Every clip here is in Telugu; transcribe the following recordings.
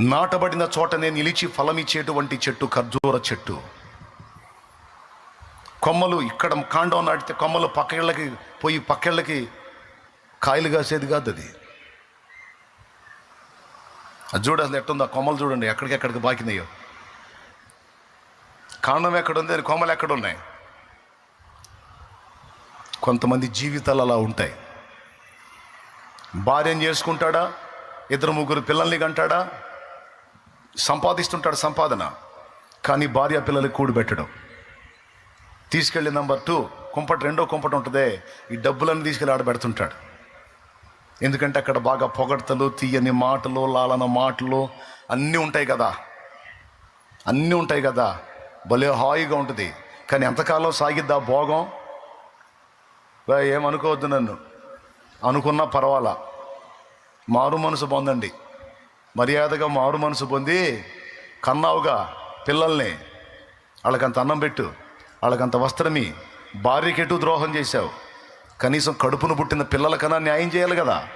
నాటబడిన చోటనే నిలిచి ఫలమిచ్చేటువంటి చెట్టు ఖర్జూర చెట్టు. కొమ్మలు ఇక్కడ కాండం నాటితే కొమ్మలు పక్కేళ్ళకి పోయి పక్కేళ్ళకి కాయలు కాసేది కాదు అది. అది చూడు అసలు ఎట్టుందో ఆ కొమ్మలు చూడండి ఎక్కడికెక్కడికి బాకినాయో. కాండం ఎక్కడుంది అది కొమ్మలు ఎక్కడ ఉన్నాయి కొంతమంది జీవితాలు అలా ఉంటాయి. భార్యను చేసుకుంటాడా? ఇద్దరు ముగ్గురు పిల్లల్ని కంటాడా? సంపాదిస్తుంటాడు సంపాదన కానీ భార్య పిల్లలకి కూడిబెట్టడం తీసుకెళ్ళి నెంబర్ టూ కుంపటి రెండో కుంపటి ఉంటుందే ఈ డబ్బులన్నీ తీసుకెళ్ళి ఆడబెడుతుంటాడు ఎందుకంటే అక్కడ బాగా పొగడ్తలు తీయని మాటలు లాలన మాటలు అన్నీ ఉంటాయి కదా. అన్నీ ఉంటాయి కదా. భలే హాయిగా ఉంటుంది. కానీ ఎంతకాలం సాగిద్దా భోగం? ఏమనుకోవద్దు నన్ను. అనుకున్నా పర్వాలా. మారు మనసు పొందండి. మర్యాదగా మారు మనసు పొంది కన్నావుగా పిల్లల్ని వాళ్ళకంత అన్నం పెట్టు వాళ్ళకంత వస్త్రమి భార్యకెటు ద్రోహం చేశావు. కనీసం కడుపును పుట్టిన పిల్లలకన్నా న్యాయం చేయాలి కదా?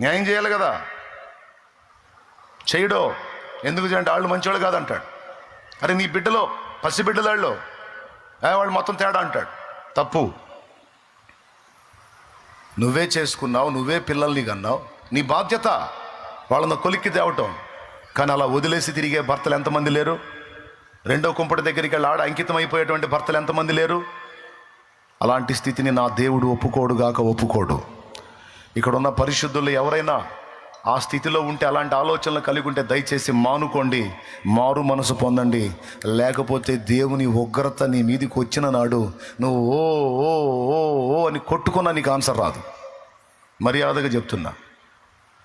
న్యాయం చేయాలి కదా? చేయడో ఎందుకు చేయండి వాళ్ళు మంచివాళ్ళు కాదంటాడు. అరే నీ బిడ్డలో పసి బిడ్డలాళ్ళు వాళ్ళు మొత్తం తేడా అంటాడు. తప్పు. నువ్వే చేసుకున్నావు నువ్వే పిల్లల్ని కన్నావు. నీ బాధ్యత వాళ్ళని కొలిక్కి తేవటం. కానీ అలా వదిలేసి తిరిగే భర్తలు ఎంతమంది లేరు? రెండో కుంపటి దగ్గరికి వెళ్ళి ఆడ అంకితం అయిపోయేటువంటి భర్తలు ఎంతమంది లేరు? అలాంటి స్థితిని నా దేవుడు ఒప్పుకోడు గాక ఒప్పుకోడు. ఇక్కడ ఉన్న పరిశుద్ధులు ఎవరైనా ఆ స్థితిలో ఉంటే అలాంటి ఆలోచనలు కలిగి ఉంటే దయచేసి మానుకోండి మారు మనసు పొందండి. లేకపోతే దేవుని ఉగ్రత నీ మీదికి వచ్చిన నాడు నువ్వు ఓ ఓ ఓ ఓ అని కొట్టుకున్నా నీకు ఆన్సర్ రాదు. మర్యాదగా చెప్తున్నా.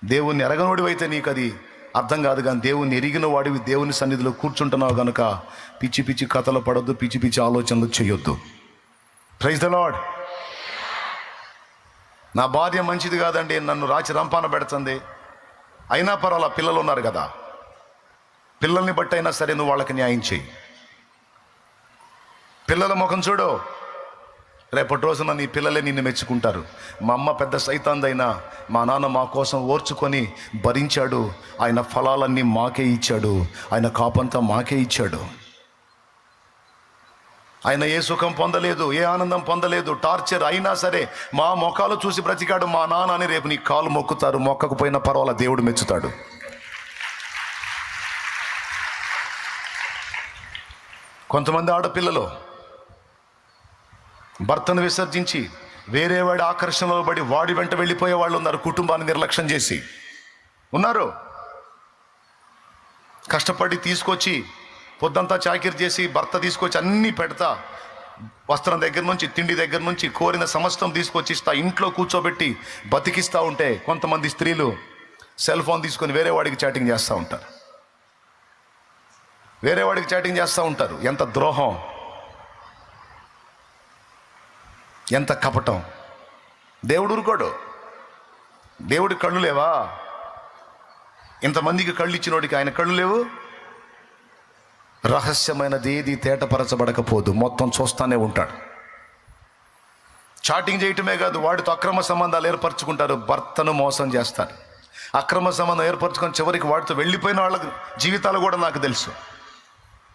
దేవుణ్ణి ఎరగనోడివైతే నీకు అది అర్థం కాదు కానీ దేవుణ్ణి ఎరిగిన వాడివి దేవుని సన్నిధిలో కూర్చుంటున్నావు కనుక పిచ్చి పిచ్చి కథలు పడొద్దు పిచ్చి పిచ్చి ఆలోచనలు చేయొద్దు. ప్రైజ్ ద లాడ్ నా భార్య మంచిది కాదండి నన్ను రాచి రంపాన పెడుతుంది. అయినా పర్వాలా పిల్లలు ఉన్నారు కదా. పిల్లల్ని బట్టి అయినా సరే నువ్వు వాళ్ళకి న్యాయం చేయి. పిల్లల ముఖం చూడు. రేపటి రోజున నీ పిల్లలే నిన్ను మెచ్చుకుంటారు. మా అమ్మ పెద్ద సైతాందైనా మా నాన్న మా కోసం ఓర్చుకొని భరించాడు. ఆయన ఫలాలన్నీ మాకే ఇచ్చాడు. ఆయన కాపంతా మాకే ఇచ్చాడు. ఆయన ఏ సుఖం పొందలేదు ఏ ఆనందం పొందలేదు టార్చర్ అయినా సరే మా మొఖాలు చూసి బ్రతికాడు మా నాన్న అని రేపు నీ కాలు మొక్కుతారు. మొక్కకపోయినా పర్వాలా దేవుడు మెచ్చుతాడు. కొంతమంది ఆడపిల్లలు భర్తను విసర్జించి వేరే వాడి ఆకర్షణలో పడి వాడి వెంట వెళ్ళిపోయే వాళ్ళు ఉన్నారు కుటుంబాన్ని నిర్లక్ష్యం చేసి. ఉన్నారు? కష్టపడి తీసుకొచ్చి పొద్దంతా చాకిరి చేసి భర్త తీసుకొచ్చి అన్నీ పెడతా వస్త్రం దగ్గర నుంచి తిండి దగ్గర నుంచి కోరిన సమస్తం తీసుకొచ్చి ఇస్తా ఇంట్లో కూర్చోబెట్టి బతికిస్తూ ఉంటే కొంతమంది స్త్రీలు సెల్ ఫోన్ తీసుకొని వేరే వాడికి చాటింగ్ చేస్తూ ఉంటారు. వేరే వాడికి చాటింగ్ చేస్తూ ఉంటారు. ఎంత ద్రోహం! ఎంత కపటం. దేవుడు ఊరుకోడు. దేవుడి కళ్ళు లేవా? ఇంతమందికి కళ్ళు ఇచ్చినోడికి ఆయన కళ్ళు లేవు? రహస్యమైనది ఏది తేటపరచబడకపోదు. మొత్తం చూస్తానే ఉంటాడు. చాటింగ్ చేయటమే కాదు వాడితో అక్రమ సంబంధాలు ఏర్పరచుకుంటారు భర్తను మోసం చేస్తారు అక్రమ సంబంధం ఏర్పరచుకొని చివరికి వాడితో వెళ్ళిపోయిన వాళ్ళ జీవితాలు కూడా నాకు తెలుసు.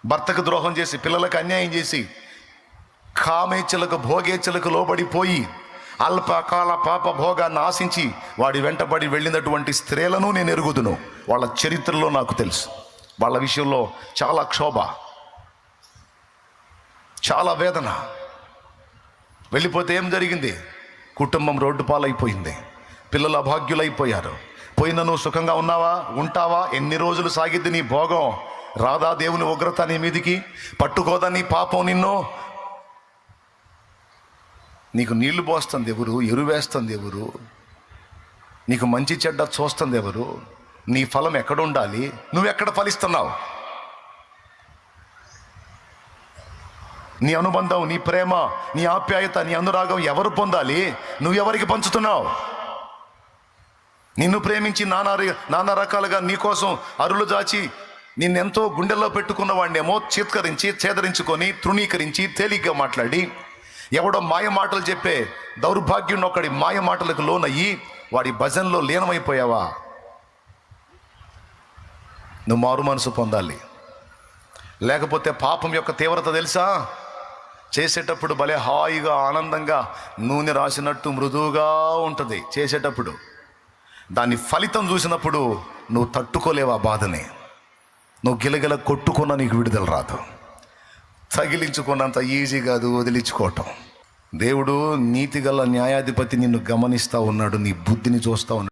భర్తకు ద్రోహం చేసి పిల్లలకు అన్యాయం చేసి కామేచ్ఛలకు భోగేచ్ఛలకు లోబడిపోయి అల్పకాల పాప భోగాన్ని ఆశించి వాడి వెంటబడి వెళ్ళినటువంటి స్త్రీలను నేను ఎరుగుదును. వాళ్ళ చరిత్రలో నాకు తెలుసు. వాళ్ళ విషయంలో చాలా క్షోభ చాలా వేదన. వెళ్ళిపోతే ఏం జరిగింది? కుటుంబం రోడ్డు పాలైపోయింది. పిల్లలు అభాగ్యులైపోయారు. పోయిన నువ్వు సుఖంగా ఉన్నావా? ఉంటావా? ఎన్ని రోజులు సాగిద్ది నీ భోగం? రాధా దేవుని ఉగ్రత నీ మీదికి పట్టుకోదా నీ పాపం నిన్ను? నీకు నీళ్ళు పోస్తుంది ఎవరు? ఎరువేస్తుంది ఎవరు? నీకు మంచి చెడ్డ చూస్తుంది ఎవరు? నీ ఫలం ఎక్కడ ఉండాలి? నువ్వు ఎక్కడ ఫలిస్తున్నావు? నీ అనుబంధం నీ ప్రేమ నీ ఆప్యాయత నీ అనురాగం ఎవరు పొందాలి? నువ్వు ఎవరికి పంచుతున్నావు? నిన్ను ప్రేమించి నానా నానా రకాలుగా నీకోసం అరులు దాచి నిన్నెంతో గుండెల్లో పెట్టుకున్న వాడినేమో చీత్కరించి చేదరించుకొని తృణీకరించి తేలిగ్గా మాట్లాడి ఎవడో మాయ మాటలు చెప్పే దౌర్భాగ్యం ఒకడి మాయ మాటలకు లోనయ్యి వాడి భజనలో లీనమైపోయావా? నువ్వు మారు మనసు పొందాలి. లేకపోతే పాపం యొక్క తీవ్రత తెలుసా? చేసేటప్పుడు భలే హాయిగా ఆనందంగా నూనె రాసినట్టు మృదువుగా ఉంటుంది చేసేటప్పుడు. దాని ఫలితం చూసినప్పుడు నువ్వు తట్టుకోలేవు ఆ బాధని? నువ్వు గిలగిల కొట్టుకున్న నీకు విడుదల రాదు. తగిలించుకున్నంత ఈజీ కాదు వదిలించుకోవటం. దేవుడు నీతిగల న్యాయాధిపతి నిన్ను గమనిస్తూ ఉన్నాడు నీ బుద్ధిని చూస్తూ ఉన్నాడు.